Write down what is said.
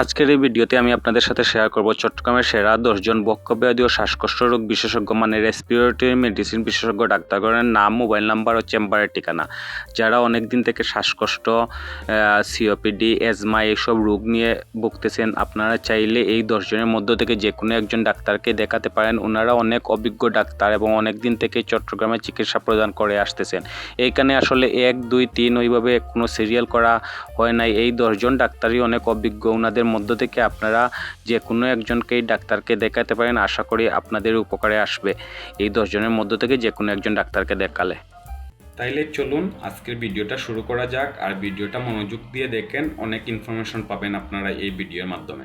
আজকের এই ভিডিওতে আমি আপনাদের সাথে শেয়ার করব চট্টগ্রামের সেরা দশজন বক্ষব্যাধি ও শ্বাসকষ্ট রোগ বিশেষজ্ঞ মানে রেসপিরেটরি মেডিসিন বিশেষজ্ঞ ডাক্তারগণের নাম মোবাইল নাম্বার ও চেম্বারের ঠিকানা। যারা অনেক দিন থেকে শ্বাসকষ্ট সিওপিডি এজমা এইসব রোগ নিয়ে ভুগতেছেন, আপনারা চাইলে এই দশজনের মধ্য থেকে যে কোনো একজন ডাক্তারকে দেখাতে পারেন। ওনারা অনেক অভিজ্ঞ ডাক্তার এবং অনেক দিন থেকে চট্টগ্রামে চিকিৎসা প্রদান করে আসতেছেন। এইখানে আসলে এক, দুই, তিন, ওইভাবে কোনো সিরিয়াল করা হয় নাই। এই দশজন ডাক্তারই অনেক অভিজ্ঞ ওনাদের মধ্য থেকে আপনারা যে কোনো একজনকেই ডাক্তারকে দেখাতে পারেন, আশা করি আপনাদের উপকারে আসবে। এই দশজনের মধ্য থেকে যে কোনো একজন ডাক্তারকে দেখালে। তাইলে চলুন, আজকের ভিডিওটা শুরু করা যাক। আর ভিডিওটা মনোযোগ দিয়ে দেখেন, অনেক ইনফরমেশন পাবেন আপনারা এই ভিডিওর মাধ্যমে।